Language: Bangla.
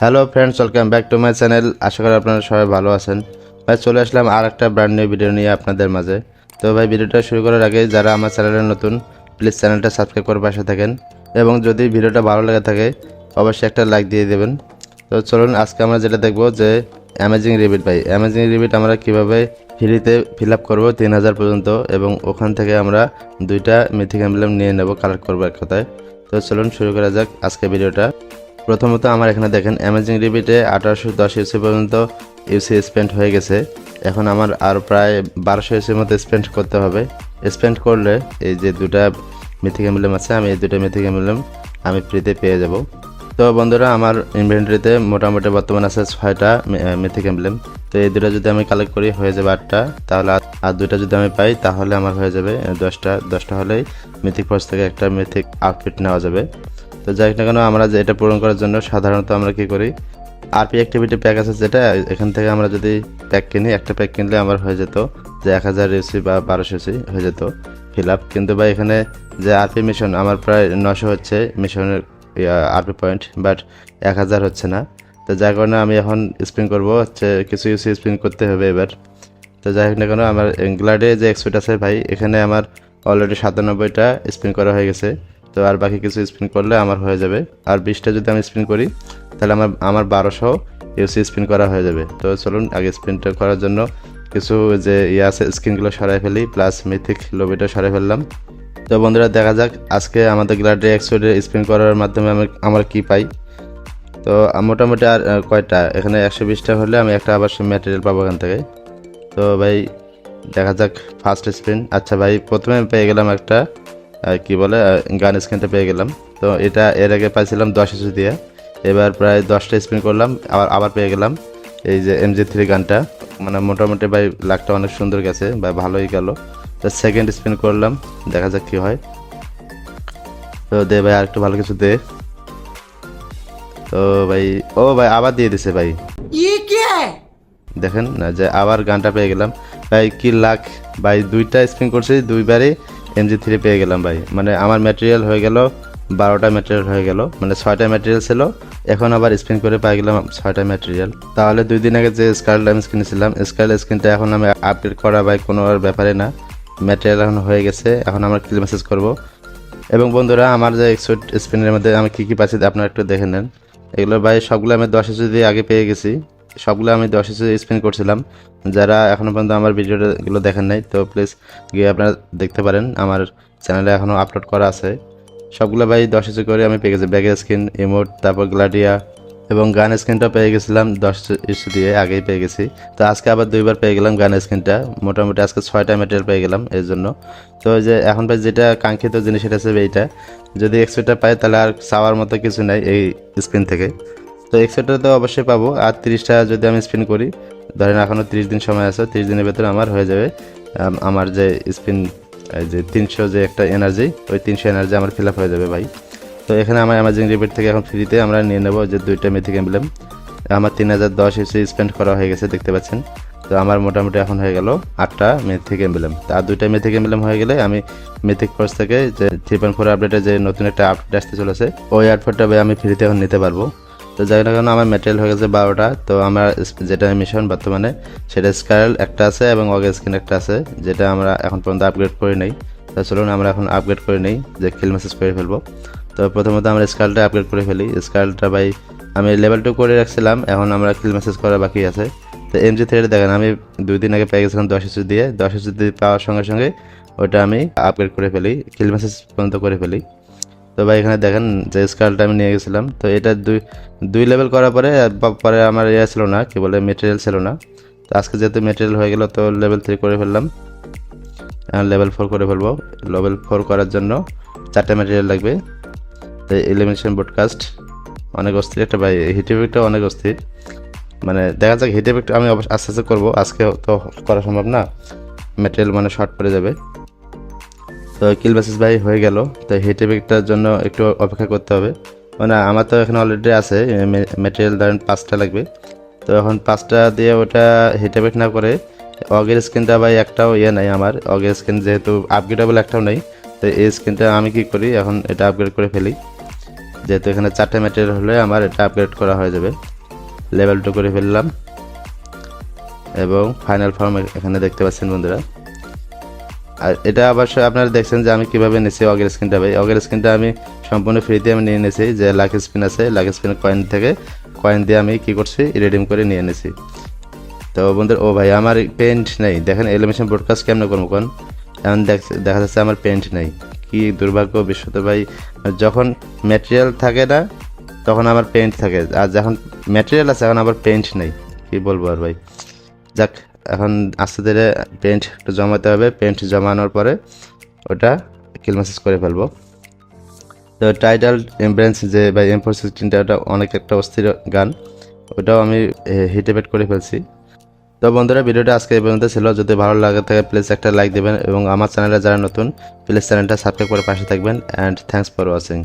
Hello friends welcome back to my channel আশা করি আপনারা সবাই ভালো আছেন। ভাই, চলে আসলাম আর একটা ব্র্যান্ড নিউ ভিডিও নিয়ে আপনাদের মাঝে। তো ভাই, ভিডিওটা শুরু করার আগে যারা আমার চ্যানেলে নতুন প্লিজ চ্যানেলটা সাবস্ক্রাইব করে পাশে থাকেন। এবং যদি ভিডিওটা ভালো লেগে থাকে, অবশ্যই একটা লাইক দিয়ে দেবেন। তো চলুন, আজকে আমরা যেটা দেখব যে অ্যামাজিং রিবিট ভাই অ্যামাজিং রিবিট আমরা কীভাবে ফ্রিতে ফিল আপ করব তিন হাজার পর্যন্ত এবং ওখান থেকে আমরা দুইটা মিথিক অ্যাম্বলেম নিয়ে নেব কালেক্ট করব এক কথায়। তো চলুন, শুরু করা যাক আজকে ভিডিওটা প্রথমত আমার এখানে দেখেন অ্যামাজিং রিবিটে আঠারোশো দশ ইউসি পর্যন্ত ইউসি স্পেন্ড হয়ে গেছে। এখন আমার আর প্রায় বারোশো ইউসির মতো স্পেন্ড করতে হবে। স্পেন্ড করলে এই যে দুটা মিথিক এমএলএম আছে, আমি এই দুটো মিথিক এমএলএম আমি ফ্রিতে পেয়ে যাব। তো বন্ধুরা, আমার ইনভেন্টরিতে মোটামুটি বর্তমান আছে ছয়টা মিথিক এমব্লেম তো এই দুটো যদি আমি কালেক্ট করি, হয়ে যাবে আটটা। তাহলে আর দুটো যদি আমি পাই, তাহলে আমার হয়ে যাবে দশটা দশটা হলেই মিথিক ফোর্স থেকে একটা মিথিক আউটফিট নেওয়া যাবে। তো যাই হোক না কেন, আমরা যে এটা পূরণ করার জন্য সাধারণত আমরা কি করি আরপি অ্যাক্টিভিটি প্যাক আছে যেটা, এখান থেকে আমরা যদি প্যাক কিনি, একটা প্যাক কিনলে আমার হয়ে যেত যে এক হাজার ইউসি বা বারোশো ইউসি হয়ে যেত ফিল আপ কিন্তু বা এখানে যে আরপি মিশন আমার প্রায় নশো হচ্ছে মিশনের আরপি পয়েন্ট বাট এক হাজার হচ্ছে না। তো যার কারণে আমি এখন স্পিন করব, হচ্ছে কিছু ইউসি স্পিন করতে হবে এবার। তো যাই হোক না কেন, আমার গ্লাডে যে এক্সপেট আছে ভাই, এখানে আমার অলরেডি সাতানব্বইটা স্পিন করা হয়ে গেছে। তো আর বাকি কিছু স্পিন করলে আমার হয়ে যাবে। আর বিশটা যদি আমি স্পিন করি, তাহলে আমার আমার বারোশো ইউসি স্পিন করা হয়ে যাবে। তো চলুন আগে স্পিনটা করার জন্য কিছু যে ইয়ে আছে স্ক্রিনগুলো সরাই ফেলি প্লাস মিথিক লবিটা সরাই ফেললাম। তো বন্ধুরা, দেখা যাক আজকে আমাদের গ্লাডে এক্সপেটে স্পিন করার মাধ্যমে আমি, আমার কি পাই। তো মোটামুটি আর কয়টা? এখানে একশো বিশটা হলে আমি একটা আবার ম্যাটেরিয়াল পাবো এখান থেকে। তো ভাই, দেখা যাক ফার্স্ট স্পিন আচ্ছা ভাই, প্রথমে পেয়ে গেলাম একটা কি বলে গান স্ক্রিনটা পেয়ে গেলাম। তো এটা এর আগে পাইছিলাম দশ ইঞ্চি দিয়ে। এবার প্রায় দশটা স্পিন করলাম আবার আবার পেয়ে গেলাম। এই যে এম জি থ্রি গানটা মানে মোটামুটি ভাই লাকটা অনেক সুন্দর গেছে বা ভালোই গেল। তো সেকেন্ড স্পিন করলাম দেখা যাক কী হয়। তো দে ভাই আর একটু ভালো কিছু দে। তো ভাই ও ভাই আবার দিয়ে দিছে ভাই। ইয়ে দেখেন যে আবার গানটা পেয়ে গেলাম। ভাই কি লাখ ভাই দুইটা স্পিন করছি দুইবারই এমজি থ্রি পেয়ে গেলাম ভাই। মানে আমার ম্যাটেরিয়াল হয়ে গেল, বারোটা ম্যাটেরিয়াল হয়ে গেল মানে ছয়টা ম্যাটেরিয়াল ছিল। এখন আবার স্পিন করে পাই গেলাম ছয়টা ম্যাটেরিয়াল তাহলে দুই দিন আগে যে স্কার্ল আমি কিনেছিলাম স্কার্ল স্ক্রিনটা এখন আমি আপডেট করা ভাই কোনো আর ব্যাপারে না। ম্যাটেরিয়াল এখন হয়ে গেছে, এখন আমরা ক্লিক মেসেজ করব। এবং বন্ধুরা, আমার যে এক্সোট স্পিনের মধ্যে আমি কী কী পাচ্ছি আপনারা একটু দেখে নেন। এগুলো ভাই সবগুলো আমি দশ ইঞ্চি দিয়ে আগে পেয়ে গেছি। সবগুলো আমি দশ ইঞ্চি স্পিন করছিলাম। যারা এখনও পর্যন্ত আমার ভিডিওগুলো দেখেন নাই, তো প্লিজ গিয়ে আপনারা দেখতে পারেন। আমার চ্যানেলে এখনও আপলোড করা আছে। সবগুলো ভাই দশ ইঞ্চি করে আমি পেয়ে গেছি। ব্যাগের স্কিন ইমোট তারপর গ্লাডিয়া এবং গান স্ক্রিনটা পেয়ে গেছিলাম দশ ইস্যু দিয়ে, আগেই পেয়ে গেছি। তো আজকে আবার দুইবার পেয়ে গেলাম গান স্ক্রিনটা মোটামুটি আজকে ছয়টা মেটেরিয়াল পেয়ে গেলাম এর জন্য। তো যে এখন ভাই যেটা কাঙ্ক্ষিত জিনিস এটা হচ্ছে এইটা। যদি এক্সপেটা পাই, তাহলে আর চাওয়ার মতো কিছু নাই এই স্ক্রিন থেকে। তো এক্সপেটা তো অবশ্যই পাবো। আর তিরিশটা যদি আমি স্পিন করি, ধরেন এখনও তিরিশ দিন সময় আছে, তিরিশ দিনের ভেতরে আমার হয়ে যাবে আমার যে স্পিন যে তিনশো যে একটা এনার্জি ওই তিনশো এনার্জি আমার ফিল আপ হয়ে যাবে ভাই। তো এখানে আমার অ্যামাজিং রিপিট থেকে এখন ফ্রিতে আমরা নিয়ে নেব যে দুইটা মিথিক এমব্লেম আমার তিন হাজার দশ এসে স্পেন্ড করা হয়ে গেছে, দেখতে পাচ্ছেন। তো আমার মোটামুটি এখন হয়ে গেল আটটা মেথিক এমব্লেম তো আর দুইটা মেথিক এমব্লেম হয়ে গেলে আমি মেথিক কোর্স থেকে যে থ্রি পয়েন্ট ফোর আপডেটে যে নতুন একটা আপডেট আসতে চলেছে, ওই আপডেটটা আমি ফ্রিতে এখন নিতে পারব। তো যাই না কেন আমার মেটেরিয়াল হয়ে গেছে বারোটা। তো আমার যেটা মিশন বর্তমানে, সেটা স্কাইল একটা আছে এবং অগে স্কিন একটা আছে, যেটা আমরা এখন পর্যন্ত আপগ্রেড করে নেই। তো চলুন, আমরা এখন আপগ্রেড করে নেই, যে কিল মেসেজ করে ফেলব। তো প্রথমত আমরা স্কালটা আপগ্রেড করে ফেলি। স্কালটা ভাই, আমি লেভেল টু করে রাখছিলাম, এখন আমরা কিল মেসেজ করা বাকি আছে। তো এমজি থ্রিটা দেখেন, আমি দুই দিন আগে পেয়ে গেছিলাম দশ ইস্যু দিয়ে। দশ ইস্যু দিয়ে পাওয়ার সঙ্গে সঙ্গে ওটা আমি আপগ্রেড করে ফেলি কিল মেসেজ পর্যন্ত করে ফেলি। তো ভাই, এখানে দেখেন যে স্কালটা আমি নিয়ে গেছিলাম। তো এটা দুই দুই লেভেল করার পরে পরে আমার ইয়ে ছিল না, কি বলে মেটেরিয়াল ছিল না। তো আজকে যেহেতু মেটেরিয়াল হয়ে গেল, তো লেভেল থ্রি করে ফেললাম। লেভেল ফোর করে ফেলব। লেভেল ফোর করার জন্য চারটে ম্যাটেরিয়াল লাগবে। তো এলিমিনেশন ব্রডকাস্ট অনেক অস্থির। একটা ভাই হিট এফেক্টটা অনেক অস্থির। মানে দেখা যাক হিট এফেক্ট আমি আস্তে আস্তে করব। আজকে তো করা সম্ভব না। মেটেরিয়াল মানে শর্ট পড়ে যাবে। তো কিল মেসেজ ভাই হয়ে গেল। তো হিট এফেক্টটার জন্য একটু অপেক্ষা করতে হবে। মানে আমার তো এখানে অলরেডি আছে ম্যাটেরিয়াল ধরেন পাঁচটা লাগবে। তো এখন পাঁচটা দিয়ে ওটা হিট এফেক্ট না করে, অগের স্ক্রিনটা ভাই একটাও ইয়ে নাই আমার। অগের স্ক্রিন যেহেতু আপগ্রেডেবল একটাও নেই, তো এই স্ক্রিনটা আমি কি করি, এখন এটা আপগ্রেড করে ফেলি। যেহেতু এখানে চারটে ম্যাটেরিয়াল হলে আমার এটা আপগ্রেড করা হয়ে যাবে। লেভেল টু করে ফেললাম। এবং ফাইনাল ফর্ম এখানে দেখতে পাচ্ছেন বন্ধুরা। এটা অবশ্যই আপনারা দেখছেন যে আমি কীভাবে নিয়েছি অগের স্ক্রিনটা ভাই। অগের স্ক্রিনটা আমি সম্পূর্ণ ফ্রিতে আমি নিয়ে নিয়েছি যে লাকি স্পিন আছে লাকি স্পিন কয়েন থেকে কয়েন দিয়ে আমি কি করছি রিডিম করে নিয়ে নিয়েছি তো বন্ধুরা, ও ভাই, আমার পেন্ট নেই। দেখেন এলিমেশন ব্রডকাস্ট কেমন করব কোন? এখন দেখ- দেখা যাচ্ছে আমার পেন্ট নেই। কি দুর্ভাগ্য বিশ্বত ভাই। যখন ম্যাটেরিয়াল থাকে না, তখন আমার পেন্ট থাকে। আর যখন ম্যাটেরিয়াল আছে, এখন আবার পেন্ট নেই। কি বলব আর ভাই? যাক এখন আস্তে ধীরে পেন্ট একটু জমাতে হবে পেন্ট জমানোর পরে ওটা কিল মেসেজ করে ফেলব। তো টাইটাল এমব্রেন্স যে বা এম ফোর সিক্সটিনটা ওটা অনেক একটা অস্থির গান, ওটাও আমি হিটেবেট করে ফেলছি। তো বন্ধুরা, ভিডিওটা আজকে এই পর্যন্ত ছিল। যদি ভালো লাগে থাকে প্লিজ একটা লাইক দেবেন এবং আমার চ্যানেলে যারা নতুন প্লিজ চ্যানেলটা সাবস্ক্রাইব করে পাশে থাকবেন অ্যান্ড থ্যাংকস ফর ওয়াচিং